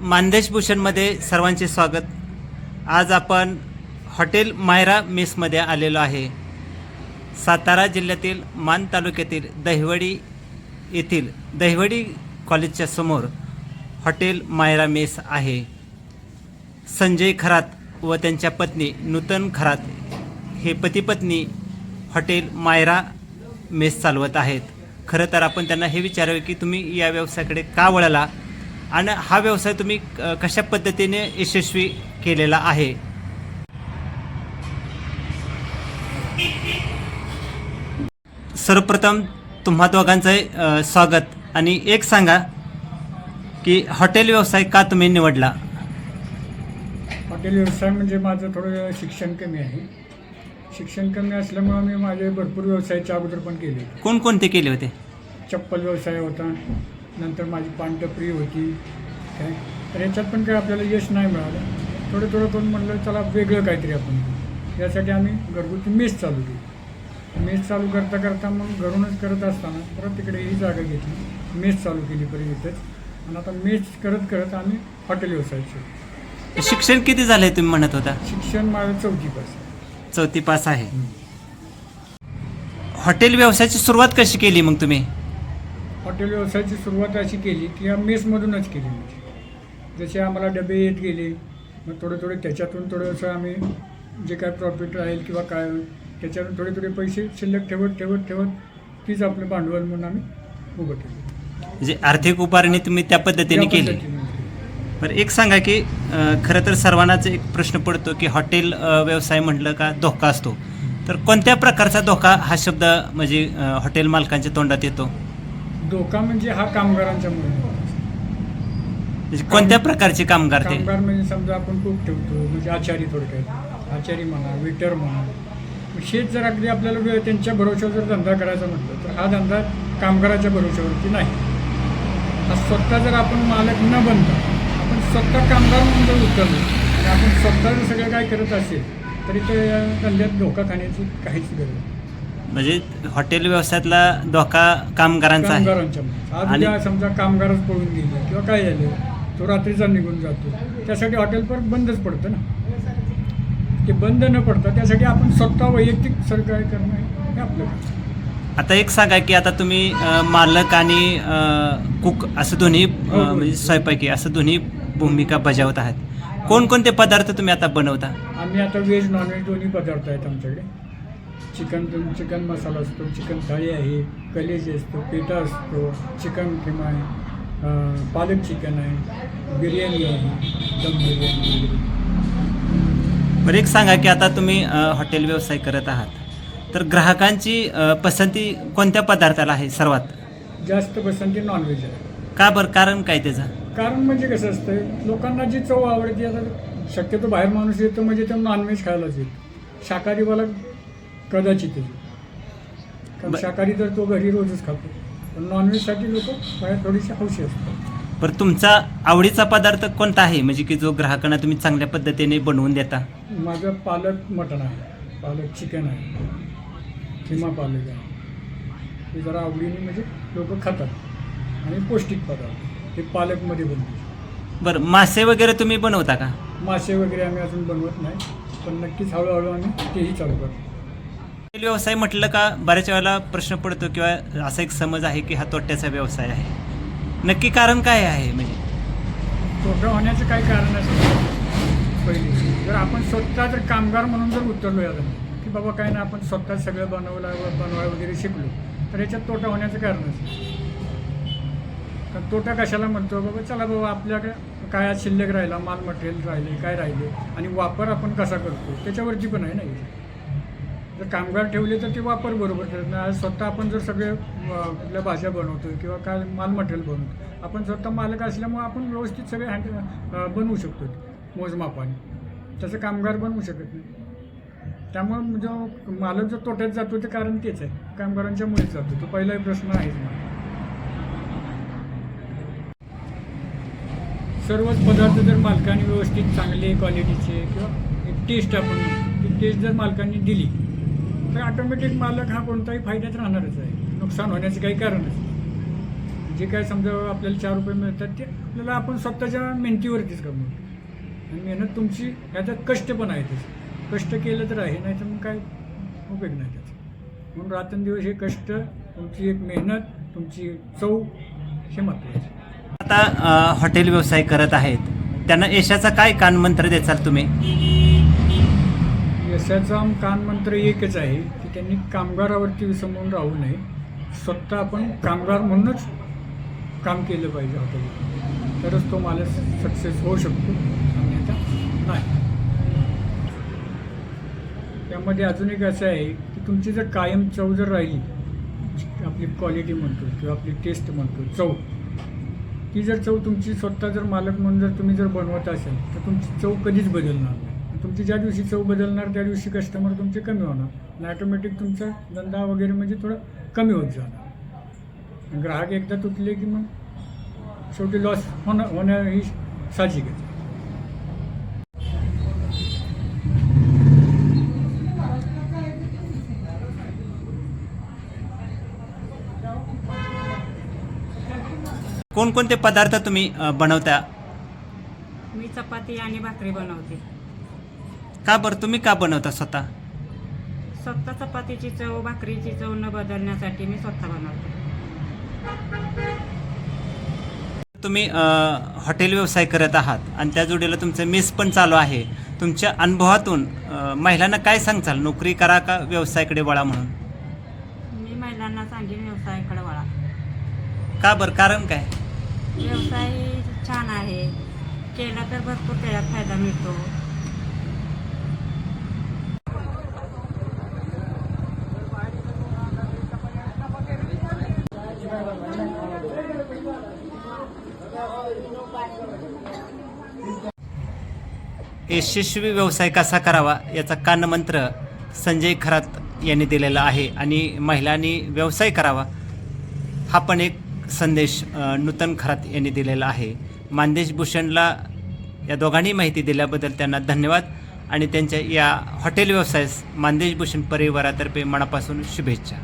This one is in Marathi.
मानदेश भूषणमध्ये सर्वांचे स्वागत. आज आपण हॉटेल मायरा मेसमध्ये आलेलो आहे. सातारा जिल्ह्यातील मान तालुक्यातील दहिवडी येथील दहिवडी कॉलेजच्या समोर हॉटेल मायरा मेस आहे. संजय खरात व त्यांच्या पत्नी नूतन खरात हे पतीपत्नी हॉटेल मायरा मेस चालवत आहेत. खरं तर आपण त्यांना हे विचारावे की तुम्ही या व्यवसायाकडे का वळाला? आणि हा व्यवसाय तुम्ही कशा पद्धतीने यशस्वी केलेला आहे? सर्वप्रथम तुम्हा दोघांचं स्वागत. आणि एक सांगा की हॉटेल व्यवसाय का तुम्ही निवडला? हॉटेल व्यवसाय म्हणजे माझं थोडं शिक्षण कमी आहे. शिक्षण कमी असल्यामुळं मी माझे भरपूर व्यवसायाच्या अगोदर पण केले कोणकोणते केले होते? चप्पल व्यवसाय होता. नंतर माझी पानटपरी होती. काय? तर याच्यात पण काही आपल्याला यश नाही मिळालं. थोडं थोडं करून म्हणलं चला वेगळं काहीतरी आपण. यासाठी आम्ही घरगुती मेस चालू केली. मेस चालू करता करता मग घरूनच करत असताना परत तिकडे ही जागा घेतली. मेस चालू केली परत इथेच आणि आता मेस करत करत आम्ही हॉटेल व्यवसाय सुरू शिक्षण किती झालंय तुम्ही म्हणत होता? शिक्षण माझं चौथी पास चौथी पास आहे. हॉटेल व्यवसायाची सुरुवात कशी केली मग तुम्ही? हॉटेल व्यवसायाची सुरुवात अशी केली की या मेसमधूनच केली म्हणजे. जसे आम्हाला डबे येत गेले मग थोडे थोडे त्याच्यातून थोडंसं आम्ही जे काय प्रॉफिट राहील किंवा काय होईल त्याच्यातून थोडे थोडे पैसे शिल्लक ठेवत ठेवत ठेवत तीच आपलं भांडवल म्हणून आम्ही उभं केलं. म्हणजे आर्थिक उभारणी तुम्ही त्या पद्धतीने त्या केली. पद्धतीने. बरं एक सांगा की अ, खरं तर सर्वांनाच एक प्रश्न पडतो की हॉटेल अ, व्यवसाय म्हटलं का धोका असतो. तर कोणत्या प्रकारचा धोका हा शब्द म्हणजे अ, हॉटेल मालकांच्या तोंडात येतो? धोका म्हणजे हा कामगारांच्यामुळे म्हणजे कोणत्या प्रकारचे कामगार ते? कामगार म्हणजे समजा आपण खूप ठेवतो म्हणजे आचारी थोडक्यात. आचारी म्हणा वेटर म्हणा. शेत जर अगदी आपल्याला वेळ त्यांच्या भरोश्यावर जर धंदा करायचा म्हटलं तर हा धंदा कामगाराच्या भरोश्यावरती नाही. हा स्वतः जर आपण मालक न बनता आपण स्वतः कामगार म्हणून जर उतरलो आणि आपण स्वतः जर सगळं काय करत असेल तरी ते या धंद्यात धोका खाण्याची काहीच गरज नाही. म्हणजे हॉटेल व्यवसायातला धोका कामगारांचा आहे कामगारांच्या मध्ये. आज आणि- समजा कामगारच पळून गेले किंवा काय झालं तो रात्रीचा निघून जातो त्यासाठी हॉटेल पण बंदच पडतं ना ते बंद न पडता त्यासाठी आपण स्वतः वैयक्तिक सरकार करणं हे आपलं काम. आता एक सांगा की आता तुम्ही अ, मालक आणि अ, कुक असं दोन्ही अ, हो, हो. म्हणजे स्वयंपाकी असं दोन्ही भूमिका बजावत आहात कोणकोणते पदार्थ तुम्ही आता बनवता आम्ही आता व्हेज नॉनव्हेज दोन्ही पदार्थ आहेत आमच्याकडे चिकन चिकन मसाला असतो चिकन थाळी आहे कलेजी असतो पेटा असतो चिकन किमा आहे पालक चिकन आहे बिर्याणी आहे दम बिर्याणी बरं एक सांगा की आता तुम्ही हॉटेल व्यवसाय करत आहात. तर ग्राहकांची पसंती कोणत्या पदार्थाला आहे सर्वात? जास्त पसंती नॉनव्हेज आहे. का बरं? कारण काय त्याचं? कारण म्हणजे कसं असतं लोकांना जी चव आवडते आता शक्यतो बाहेर माणूस येतो म्हणजे तो नॉनव्हेज खायलाच येतो. शाकाहारीवाला कदाचित येतो कारण ब- शाकाहारी तर तो घरी रोजच खातो. पण नॉनव्हेजसाठी लोक बाहेर थोडीशी हौशी असतात. बरं तुमचा आवडीचा पदार्थ कोणता आहे? म्हणजे की जो ग्राहकांना तुम्ही चांगल्या पद्धतीने बनवून देता? माझं पालक मटण आहे. पालक चिकन आहे. किमा पालक आहे. हे जरा आवडीने म्हणजे लोक खातात. आणि पौष्टिक पदार्थ. हे पालकमध्ये बनते. बरं मासे वगैरे तुम्ही बनवता का? मासे वगैरे आम्ही अजून बनवत नाही. पण नक्कीच हळूहळू आम्ही तेही चालू करतो. हॉटेल व्यवसाय म्हटलं का बऱ्याच वेळेला प्रश्न पडतो किंवा असा एक समज आहे की हा तोट्याचा व्यवसाय आहे. नक्की कारण काय आहे म्हणजे? तोटा होण्याचं काही कारण असेल पहिले. जर आपण स्वतः जर कामगार म्हणून जर उतरलो याला की बाबा काय ना आपण स्वतः सगळं बनवला बनवाय वगैरे शिकलो तर याच्यात तोटा होण्याचं कारण असेल कारण तोटा कशाला म्हणतो? बाबा चला बाबा आपल्याकडे काय आज शिल्लक राहिला माल मटेरियल राहिले काय राहिले आणि वापर आपण कसा करतो? त्याच्यावरची पण आहे ना जर कामगार ठेवले तर ते वापर बरोबर करत नाही. आज स्वतः आपण जर सगळे कुठल्या भाज्या बनवतो किंवा काय माल मटेरियल बनवतो आपण स्वतः मालक असल्यामुळे आपण व्यवस्थित सगळे हँड बनवू शकतो मोजमापाने. तसं कामगार बनवू शकत नाही. त्यामुळे जो मालक जो तोट्यात जातो ते कारण तेच आहे. कामगारांच्यामुळेच जातो. तो पहिलाही प्रश्न आहेच मला सर्वच पदार्थ जर मालकाने व्यवस्थित चांगले क्वालिटीचे किंवा एक टेस्ट आपण ती टेस्ट जर मालकांनी दिली तर ऑटोमॅटिक मालक हा कोणताही फायद्यात राहणारच आहे. नुकसान होण्याचं काही कारणच जे काय समजा आपल्याला चार रुपये मिळतात ते आपल्याला आपण स्वतःच्या मेहनतीवरतीच करून आणि मेहनत तुमची ह्याच्यात कष्ट पण आहे त्याचं कष्ट केलं तर आहे नाही तर मग काय उपयोग नाही त्याचा. म्हणून रात्रंदिवस हे कष्ट तुमची एक मेहनत तुमची चव हे महत्त्वाचे आता हॉटेल व्यवसाय करत आहेत. त्यांना यशाचा काय कानमंत्र देचाल तुम्ही? यशाचा कानमंत्र एकच आहे की त्यांनी कामगारावरती विसंबून राहू नये. स्वतः आपण कामगार म्हणूनच काम केलं पाहिजे हॉटेल तरच तो मालक सक्सेस होऊ शकतो. अन्यथा नाही. त्यामध्ये अजून एक असं आहे की तुमची जर कायम चव जर राहिली आपली क्वालिटी म्हणतो किंवा आपली टेस्ट म्हणतो चव ती जर चव तुमची स्वतः जर मालक म्हणून जर तुम्ही जर बनवत असाल तर तुमची चव कधीच बदलणार नाही. तुमची ज्या दिवशी चव बदलणार त्या दिवशी कस्टमर तुमचे कमी होणार. आणि ऑटोमॅटिक तुमचा धंदा वगैरे म्हणजे थोडं कमी होत जाणार. ग्राहक एकदा तुटले की मग शेवटी लॉस होणं होणं ही साहजिकच आहे. कोणकोणते पदार्थ तुम्ही बनवता? मी चपाती आणि भाकरी बनवते. का बरं? तुम्ही का बनवता स्वतः? स्वतः चपातीची चव भाकरीची चव न बदलण्यासाठी मी स्वतः बनवते. तुम्ही हॉटेल व्यवसाय करत आहात आणि त्या जोडीला तुमचं मेस पण चालू आहे. तुमच्या अनुभवातून महिलांना काय सांगचाल? नोकरी करा का व्यवसायाकडे वळा म्हणून? मी महिलांना सांगेन व्यवसायाकडे वळा. का बरं? कारण काय? व्यवसाय छान आहे. केला तर भरपूर त्याच्यात फायदा मिळतो. यशस्वी व्यवसाय कसा करावा याचा कानमंत्र संजय खरात यांनी दिलेला आहे आणि महिलांनी व्यवसाय करावा हा पण एक संदेश नूतन खरात यांनी दिलेला आहे. मानदेश भूषणला या दोघांनी माहिती दिल्याबद्दल त्यांना धन्यवाद आणि त्यांच्या या हॉटेल व्यवसायास मानदेश भूषण परिवारातर्फे मनापासून शुभेच्छा.